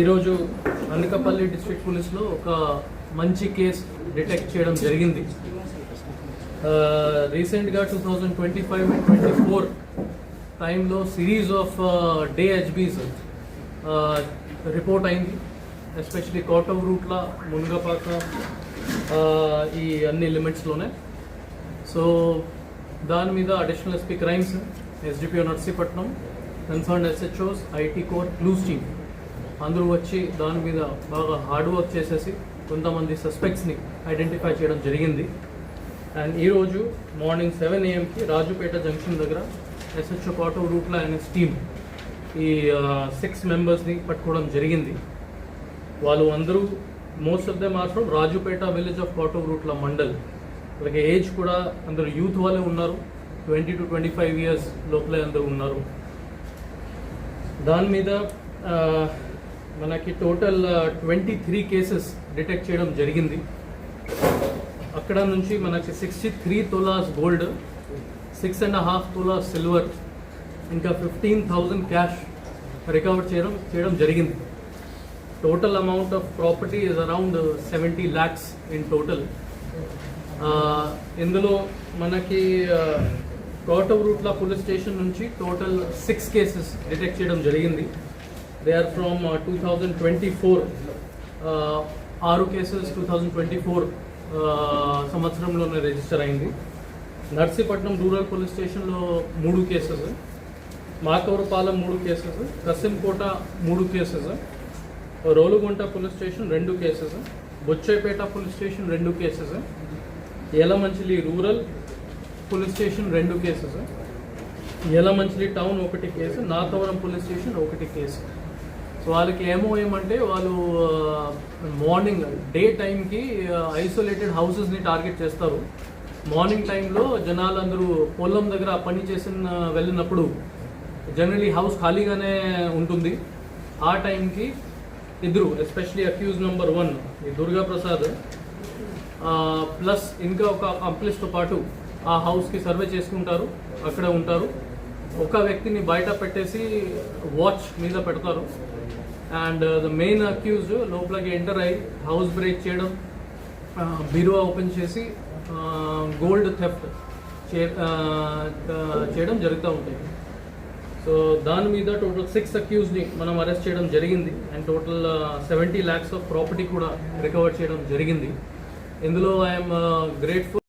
ఈరోజు అనకాపల్లి డిస్ట్రిక్ట్ పోలీస్లో ఒక మంచి కేసు డిటెక్ట్ చేయడం జరిగింది. రీసెంట్గా two thousand twenty five and twenty four టైంలో series of day HBs report అయింది. ఎస్పెషలీ కోటవ్ రూట్ల మునగపాక ఈ అన్ని లిమిట్స్లోనే సో దాని మీద additional SP crimes SDPO Narsipatnam concern SHOs IT core clues team అందరూ వచ్చి దాని మీద బాగా హార్డ్ వర్క్ చేసేసి కొంతమంది సస్పెక్ట్స్ని ఐడెంటిఫై చేయడం జరిగింది. అండ్ ఈరోజు మార్నింగ్ సెవెన్ ఏఎంకి రాజుపేట జంక్షన్ దగ్గర ఎస్హెచ్ఓ పాటో రూట్లో ఆయన టీమ్ ఈ సిక్స్ మెంబర్స్ని పట్టుకోవడం జరిగింది. వాళ్ళు అందరూ most of them are from Rajupeta village of పాటో రూట్ల mandal. అలాగే ఏజ్ కూడా అందరూ యూత్ వాళ్ళే ఉన్నారు. Twenty to twenty five years లోపలే అందరూ ఉన్నారు. దాని మీద మనకి total twenty three cases detect చేయడం జరిగింది. అక్కడ నుంచి మనకి sixty three tolas gold six and half tolas silver ఇంకా ఫిఫ్టీన్ థౌజండ్ క్యాష్ రికవర్ చేయడం చేయడం జరిగింది. Total amount of property is around seventy lakhs in total ఇందులో మనకి కోటవ్ రూట్ల పోలీస్ స్టేషన్ నుంచి టోటల్ సిక్స్ కేసెస్ డిటెక్ట్ చేయడం జరిగింది. They are from two thousand twenty four ఆరు cases two thousand twenty four సంవత్సరంలోనే రిజిస్టర్ అయింది. నర్సీపట్నం రూరల్ పోలీస్ స్టేషన్లో మూడు కేసెస్ మాకవరపాలెం మూడు కేసెస్ కసింకోట మూడు కేసెస్ రోలుగుంట పోలీస్ స్టేషన్ రెండు కేసెస్ బొచ్చేపేట పోలీస్ స్టేషన్ రెండు cases Yelamanchili rural police station రెండు కేసెస్ యలమంచిలి టౌన్ ఒకటి కేసు నాతవరం పోలీస్ స్టేషన్ ఒకటి కేసు. సో వాళ్ళకి ఏమో ఏమంటే వాళ్ళు మార్నింగ్ డే టైంకి ఐసోలేటెడ్ హౌసెస్ని టార్గెట్ చేస్తారు. మార్నింగ్ టైంలో జనాలందరూ పొలం దగ్గర పని చేసిన వెళ్ళినప్పుడు జనరలీ హౌస్ ఖాళీగానే ఉంటుంది. ఆ టైంకి ఇద్దరు ఎస్పెషలీ అక్యూజ్ నెంబర్ వన్ ఈ దుర్గా ప్రసాద్ ప్లస్ ఇంకా ఒక కంప్లీస్తో పాటు ఆ హౌస్కి సర్వే చేసుకుంటారు అక్కడే ఉంటారు. ఒక వ్యక్తిని బయట పెట్టేసి వాచ్ మీద పెడతారు. అండ్ ద మెయిన్ అక్యూజ్ లోపలికి ఎంటర్ అయ్యి హౌస్ బ్రేక్ చేయడం బీరువా ఓపెన్ చేసి గోల్డ్ థెఫ్ట్ చేయడం జరుగుతూ ఉంటుంది సో దాని మీద టోటల్ సిక్స్ అక్యూజ్ని మనం అరెస్ట్ చేయడం జరిగింది. And total seventy lakhs of property కూడా రికవర్ చేయడం జరిగింది. ఇందులో ఐఎమ్ గ్రేట్ఫుల్